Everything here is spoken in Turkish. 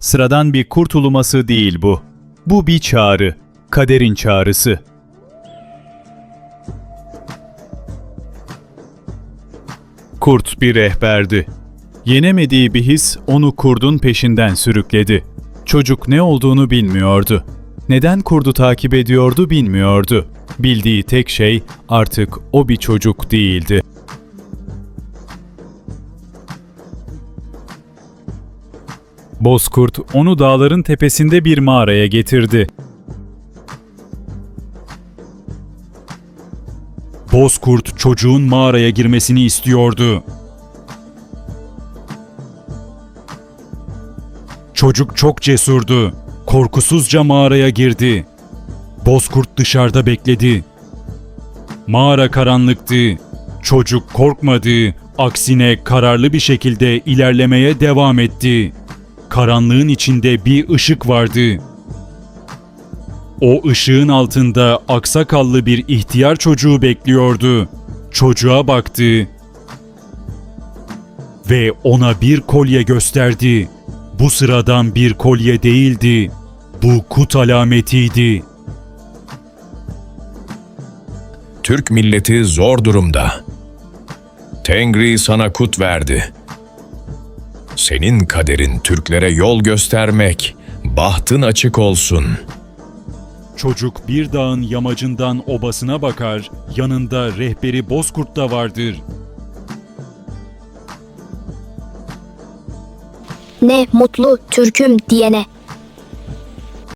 Sıradan bir kurt uluması değil bu. Bu bir çağrı. Kaderin çağrısı. Kurt bir rehberdi. Yenemediği bir his onu kurdun peşinden sürükledi. Çocuk ne olduğunu bilmiyordu. Neden kurdu takip ediyordu bilmiyordu. Bildiği tek şey artık o bir çocuk değildi. Bozkurt onu dağların tepesinde bir mağaraya getirdi. Bozkurt çocuğun mağaraya girmesini istiyordu. Çocuk çok cesurdu. Korkusuzca mağaraya girdi. Bozkurt dışarıda bekledi. Mağara karanlıktı. Çocuk korkmadı. Aksine kararlı bir şekilde ilerlemeye devam etti. Karanlığın içinde bir ışık vardı. O ışığın altında aksakallı bir ihtiyar çocuğu bekliyordu. Çocuğa baktı ve ona bir kolye gösterdi. Bu sıradan bir kolye değildi. Bu kut alametiydi. Türk milleti zor durumda. Tengri sana kut verdi. Senin kaderin Türklere yol göstermek. Bahtın açık olsun. Çocuk bir dağın yamacından obasına bakar, yanında rehberi Bozkurt da vardır. Ne mutlu Türk'üm diyene.